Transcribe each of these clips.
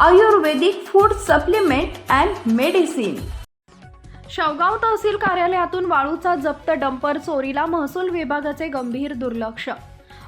Ayurvedic food supplement and medicine. Shevgaon tehsil कार्यालयातून वाळूचा जप्त डंपर चोरीला महसूल विभागाचे गंभीर दुर्लक्ष.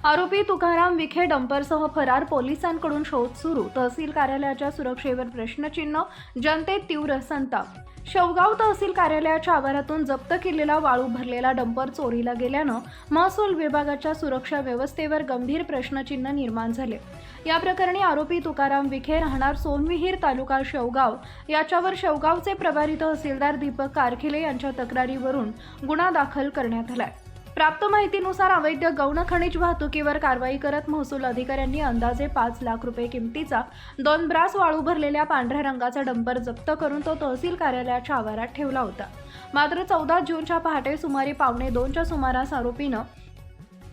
आरोपी तुकाराम विखे डंपरसह फरार पोलिसांकडून शोध सुरू. तहसील कार्यालयाच्या सुरक्षेवर प्रश्नचिन्ह जनतेत तीव्र संताप. शेवगाव तहसील कार्यालयाच्या आवारातून जप्त केलेला वाळू भरलेला डंपर चोरीला गेल्यानं महसूल विभागाच्या सुरक्षा व्यवस्थेवर गंभीर प्रश्नचिन्ह निर्माण झाले. या प्रकरणी आरोपी तुकाराम विखे राहणार सोनविहीर तालुका शेवगाव. याच्यावर शेवगावचे प्रभारी तहसीलदार दीपक कारखिले यांच्या तक्रारीवरून गुन्हा दाखल करण्यात आलाय. प्राप्त माहितीनुसार अवैध गौण खनिज वाहतुकीवर कारवाई करत महसूल अधिकाऱ्यांनी अंदाजे पाच लाख रुपये किमतीचा दोन ब्रास वाळू भरलेल्या पांढऱ्या रंगाचा डंपर जप्त करून तो तहसील कार्यालयाच्या आवारात ठेवला होता. मात्र चौदा जूनच्या पहाटे सुमारे पावणे दोनच्या सुमारास आरोपीनं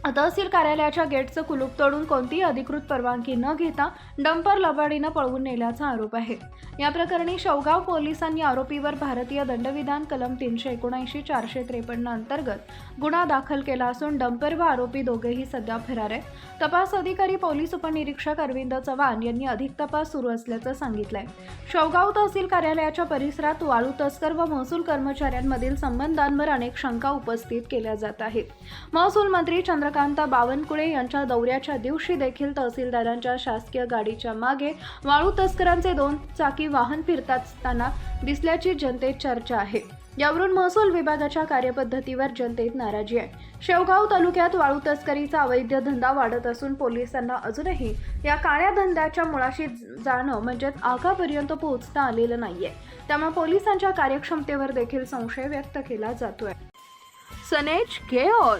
तहसील कार्यालयाच्या गेटचं कुलूप तोडून कोणतीही अधिकृत परवानगी न घेता डंपर लबाडीनं पळवून नेल्याचा आरोप आहे. या प्रकरणी शवगाव पोलिसांनी आरोपीवर भारतीय दंडविधान कलम तीनशे एकोणऐंशी चारशे त्रेपन्न अंतर्गत गुन्हा दाखल केला असून डंपर व आरोपी दोघेही सध्या फरार आहेत. तपास अधिकारी पोलीस उपनिरीक्षक अरविंद चव्हाण यांनी अधिक तपास सुरू असल्याचं सांगितलंय. शवगाव तहसील कार्यालयाच्या परिसरात वाळू तस्कर व महसूल कर्मचाऱ्यांमधील संबंधांवर अनेक शंका उपस्थित केल्या जात आहेत. महसूल मंत्री चंद्र चंद्रकांत बावनकुळे यांच्या दौऱ्याच्या दिवशी देखील तहसीलदारांच्या शासकीय गाडीच्या मागे वाळू तस्करांचे दोन चाकी वाहन फिरतात असताना दिसल्याची जनतेत चर्चा आहे. यावरून महसूल विभागाच्या कार्यपद्धतीवर जनतेत नाराजी आहे. शेवगाव तालुक्यात वाळू तस्करीचा अवैध धंदा वाढत असून पोलिसांना अजूनही या काळ्या धंद्याच्या मुळाशी जाणं म्हणजेच आगापर्यंत पोहोचता आलेलं नाहीये. त्यामुळे पोलिसांच्या कार्यक्षमतेवर देखील संशय व्यक्त केला जातोय. सनेज care